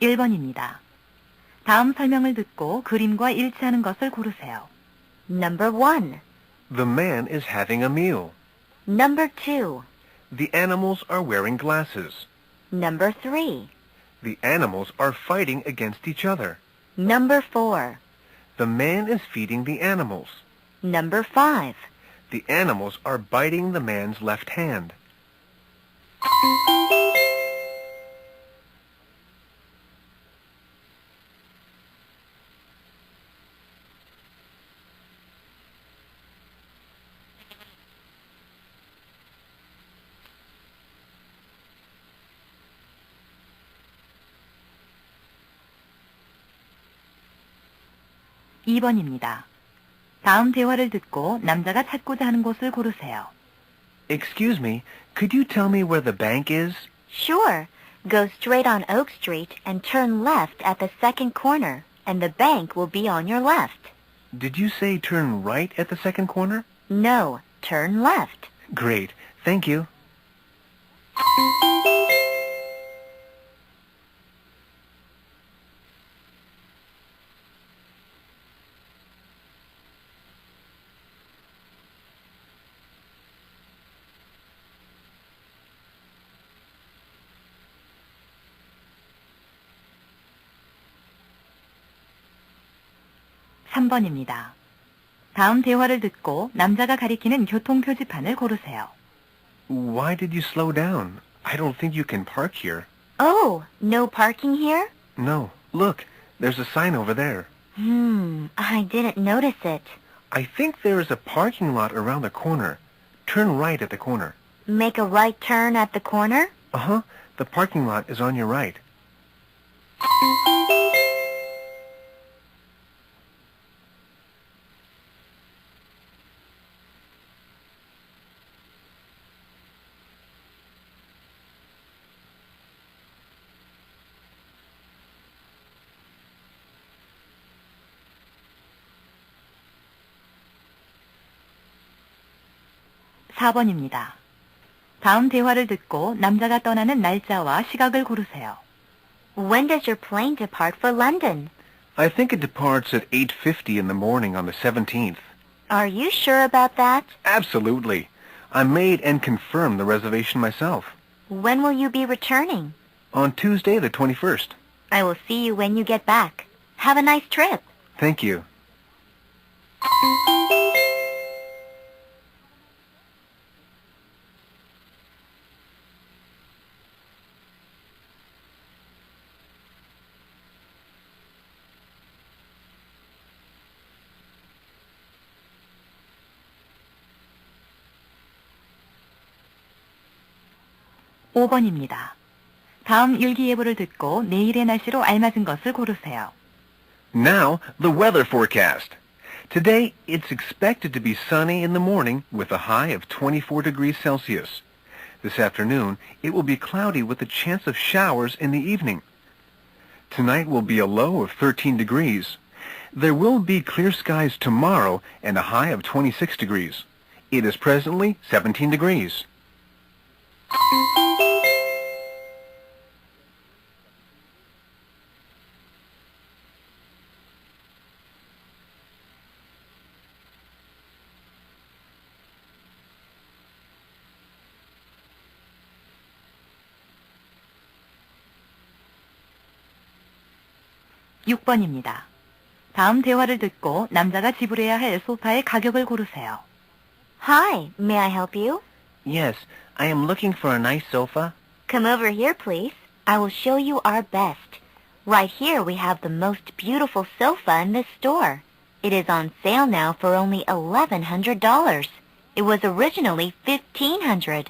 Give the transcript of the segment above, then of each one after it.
1번입니다. 다음 설명을 듣고 그림과 일치하는 것을 고르세요. Number 1. The man is having a meal. Number 2. The animals are wearing glasses. Number 3. The animals are fighting against each other. Number 4. The man is feeding the animals. Number 5. The animals are biting the man's left hand. 이 번입니다 다음 대화를 듣고 남자가 찾고자 하는 곳을 고르세요. Excuse me, could you tell me where the bank is? Sure. Go straight on Oak Street and turn left at the second corner, and the bank will be on your left. Did you say turn right at the second corner? No, turn left. Great, thank you. 3번입니다. 다음 대화를 듣고 남자가 가리키는 교통 표지판을 고르세요. Why did you slow down? I don't think you can park here. Oh, no parking here? No, look, there's a sign over there. Hmm, I didn't notice it. I think there is a parking lot around the corner. Turn right at the corner. Make a right turn at the corner? Uh-huh, the parking lot is on your right. 사 번입니다 다음 대화를 듣고 남자가 떠나는 날짜와 시각을 고르세요. When does your plane depart for London? I think it departs at 8.50 in the morning on the 17th. Are you sure about that? Absolutely. I made and confirmed the reservation myself. When will you be returning? On Tuesday the 21st. I will see you when you get back. Have a nice trip. Thank you. 5번입니다. 다음 일기예보를 듣고 내일의 날씨로 알맞은 것을 고르세요. Now, the weather forecast. Today, it's expected to be sunny in the morning with a high of 24 degrees Celsius. This afternoon, it will be cloudy with a chance of showers in the evening. Tonight will be a low of 13 degrees. There will be clear skies tomorrow and a high of 26 degrees. It is presently 17 degrees. 육 번입니다 다음 대화를 듣고 남자가 지불해야 할 소파의 가격을 고르세요. Hi, may I help you? Yes, I am looking for a nice sofa. Come over here, please. I will show you our best. Right here we have the most beautiful sofa in this store. It is on sale now for only $1,100. It was originally $1,500.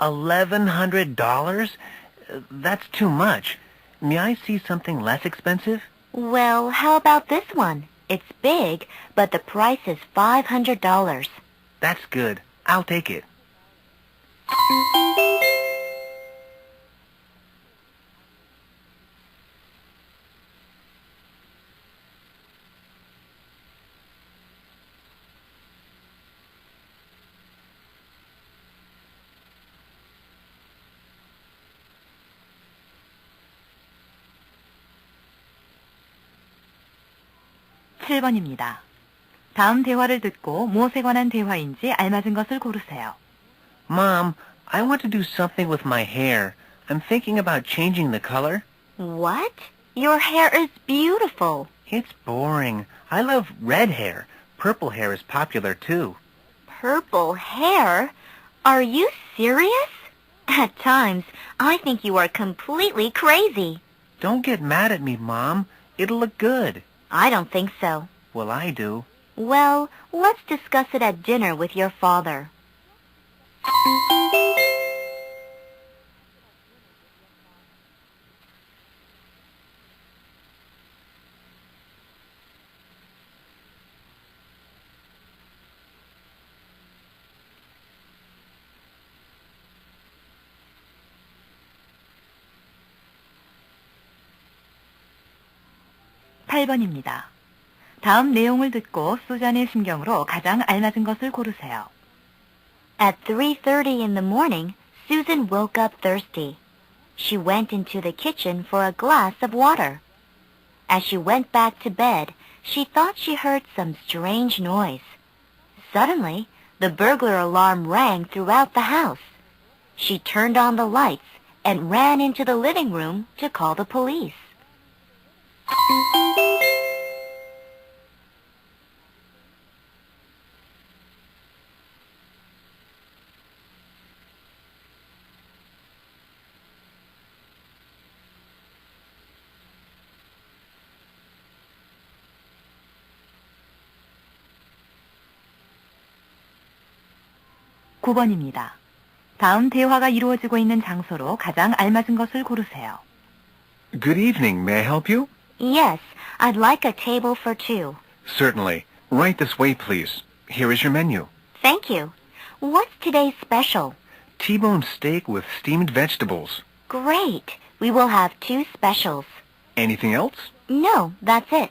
$1,100? Uh, That's too much. May I see something less expensive? Well, how about this one? It's big, but the price is $500. That's good. I'll take it. 17번입니다. 다음 대화를 듣고 무엇에 관한 대화인지 알맞은 것을 고르세요. Mom, I want to do something with my hair. I'm thinking about changing the color. What? Your hair is beautiful. It's boring. I love red hair. Purple hair is popular too. Purple hair? Are you serious? At times, I think you are completely crazy. Don't get mad at me, Mom. It'll look good. I don't think so. Well, I do. Well, let's discuss it at dinner with your father. 팔번입니다 다음 내용을 듣고 수잔의 심경으로 가장 알맞은 것을 고르세요. At 3.30 in the morning, Susan woke up thirsty. She went into the kitchen for a glass of water. As she went back to bed, she thought she heard some strange noise. Suddenly, the burglar alarm rang throughout the house. She turned on the lights and ran into the living room to call the police. 구번입니다 다음 대화가 이루어지고 있는 장소로 가장 알맞은 것을 고르세요. Good evening. May I help you? Yes, I'd like a table for two. Certainly. Right this way, please. Here is your menu. Thank you. What's today's special? T-bone steak with steamed vegetables. Great. We will have two specials. Anything else? No, that's it.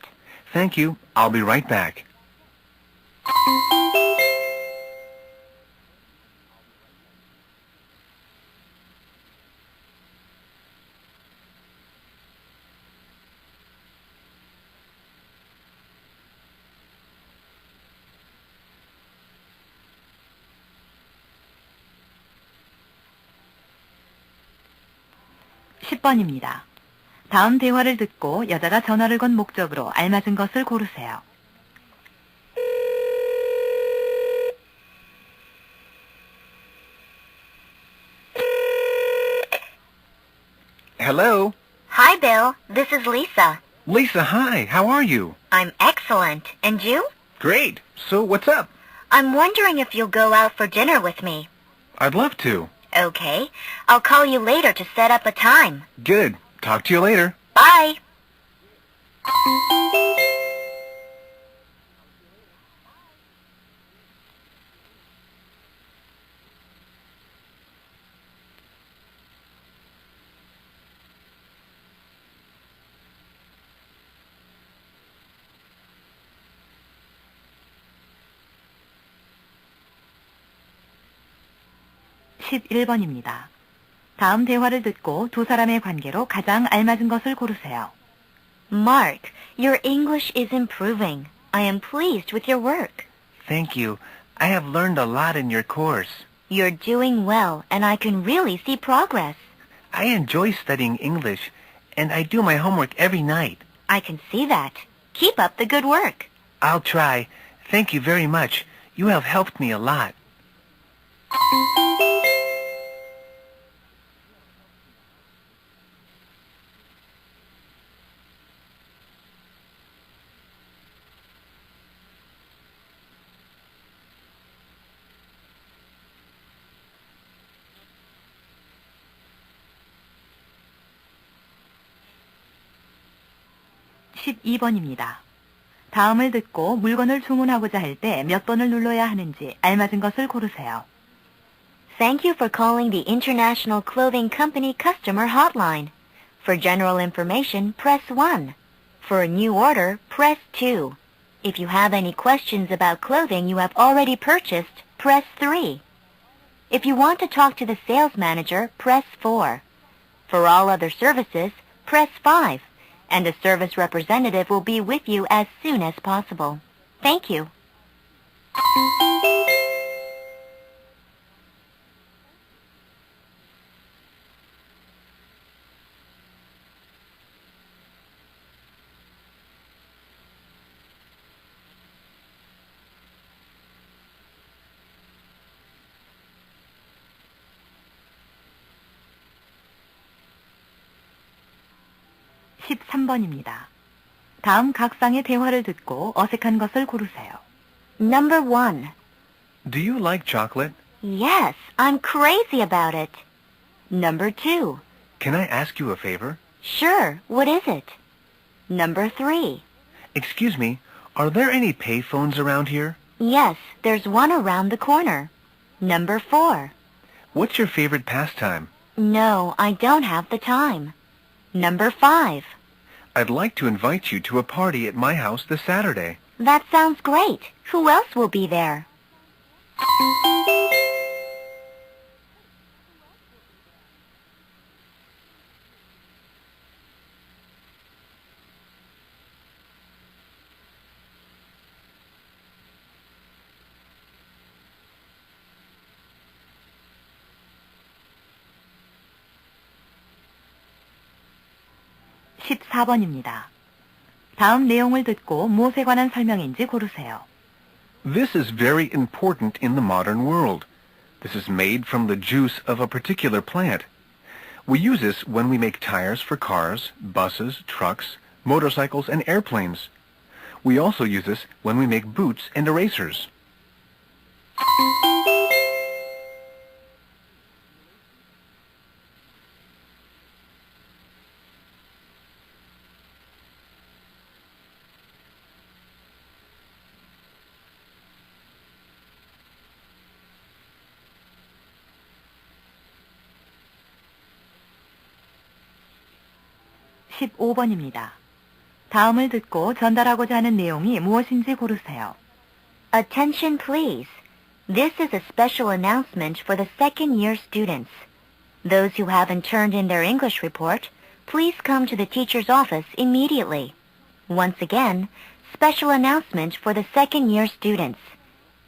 Thank you. I'll be right back. 십 번입니다 다음 대화를 듣고 여자가 전화를 건 목적으로 알맞은 것을 고르세요. Hello? Hi, Bill. This is Lisa. Lisa, hi. How are you? I'm excellent. And you? Great. So what's up? I'm wondering if you'll go out for dinner with me. I'd love to. Okay. I'll call you later to set up a time. Good. Talk to you later. Bye. 십일 번입니다 다음 대화를 듣고 두 사람의 관계로 가장 알맞은 것을 고르세요. Mark, your English is improving. I am pleased with your work. Thank you. I have learned a lot in your course. You're doing well, and I can really see progress. I enjoy studying English, and I do my homework every night. I can see that. Keep up the good work. I'll try. Thank you very much. You have helped me a lot. 십이 번입니다 다음을 듣고 물건을 주문하고자 할 때 몇 번을 눌러야 하는지 알맞은 것을 고르세요. Thank you for calling the International Clothing Company customer hotline. For general information, press 1. For a new order, press 2. If you have any questions about clothing you have already purchased, press 3. If you want to talk to the sales manager, press 4. For all other services, press 5. and a service representative will be with you as soon as possible. Thank you. 십삼 번입니다 다음 각상의 대화를 듣고 어색한 것을 고르세요. Number one. Do you like chocolate? Yes, I'm crazy about it. Number two. Can I ask you a favor? Sure, what is it? Number three. Excuse me, are there any payphones around here? Yes, there's one around the corner. Number four. What's your favorite pastime? No, I don't have the time. Number five. I'd like to invite you to a party at my house this Saturday. That sounds great. Who else will be there? 십사 번입니다 다음 내용을 듣고 무엇에 관한 설명인지 고르세요. This is very important in the modern world. This is made from the juice of a particular plant. We use this when we make tires for cars, buses, trucks, motorcycles, and airplanes. We also use this when we make boots and erasers. 십오 번입니다 다음을 듣고 전달하고자 하는 내용이 무엇인지 고르세요. Attention please. This is a special announcement for the second year students. Those who haven't turned in their English report, please come to the teacher's office immediately. Once again, special announcement for the second year students.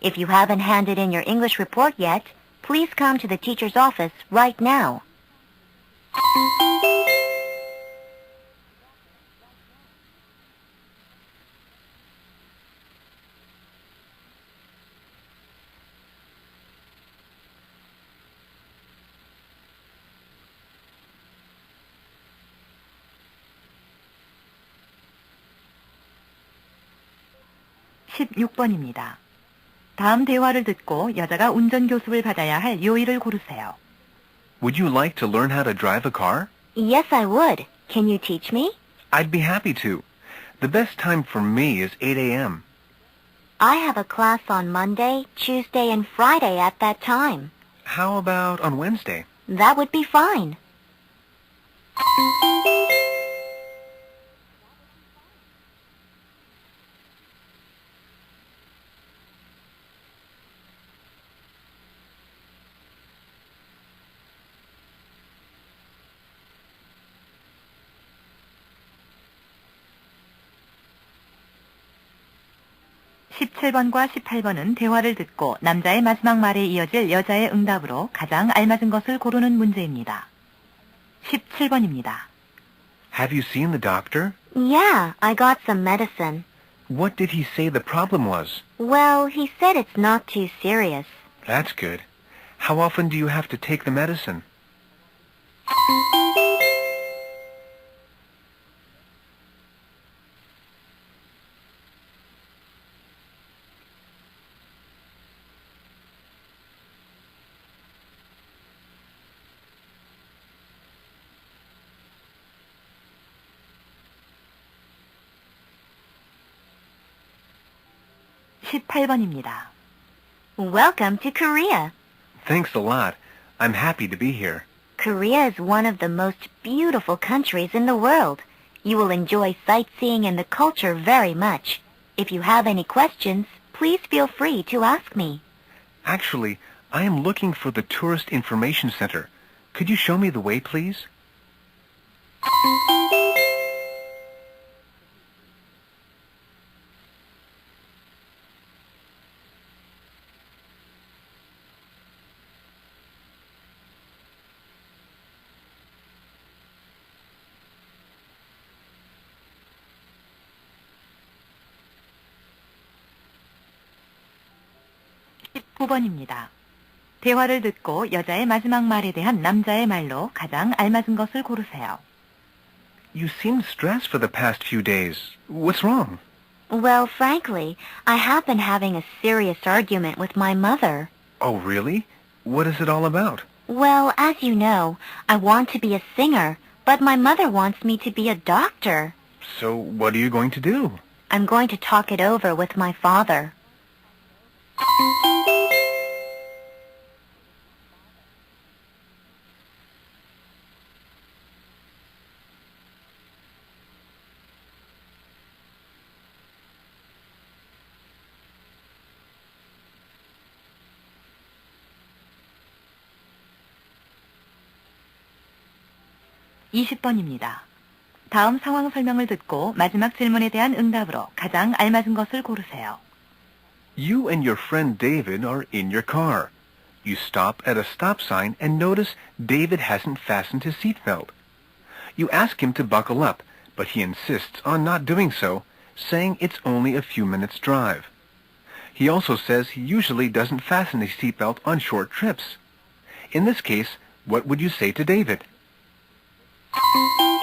If you haven't handed in your English report yet, please come to the teacher's office right now. 십육 번입니다 다음 대화를 듣고 여자가 운전 교습을 받아야 할 요일을 고르세요. Would you like to learn how to drive a car? Yes, I would. Can you teach me? I'd be happy to. The best time for me is 8 a.m. I have a class on Monday, Tuesday, and Friday at that time. How about on Wednesday? That would be fine. 십칠 번과 십팔 번은 대화를 듣고 남자의 마지막 말에 이어질 여자의 응답으로 가장 알맞은 것을 고르는 문제입니다. 십칠 번입니다 Have you seen the doctor? Yeah, I got some medicine. What did he say the problem was? Well, he said it's not too serious. That's good. How often do you have to take the medicine? 십팔 번입니다 Welcome to Korea. Thanks a lot. I'm happy to be here. Korea is one of the most beautiful countries in the world. You will enjoy sightseeing and the culture very much. If you have any questions, please feel free to ask me. Actually, I am looking for the Tourist Information Center. Could you show me the way, please? 19번입니다. 대화를 듣고 여자의 마지막 말에 대한 남자의 말로 가장 알맞은 것을 고르세요. You seem stressed for the past few days. What's wrong? Well, frankly, I have been having a serious argument with my mother. Oh, really? What is it all about? Well, as you know, I want to be a singer, but my mother wants me to be a doctor. So what are you going to do? I'm going to talk it over with my father. 이십 번입니다 다음 상황 설명을 듣고 마지막 질문에 대한 응답으로 가장 알맞은 것을 고르세요. You and your friend David are in your car. You stop at a stop sign and notice David hasn't fastened his seatbelt. You ask him to buckle up, but he insists on not doing so, saying it's only a few minutes' drive. He also says he usually doesn't fasten his seatbelt on short trips. In this case, what would you say to David? Thank you.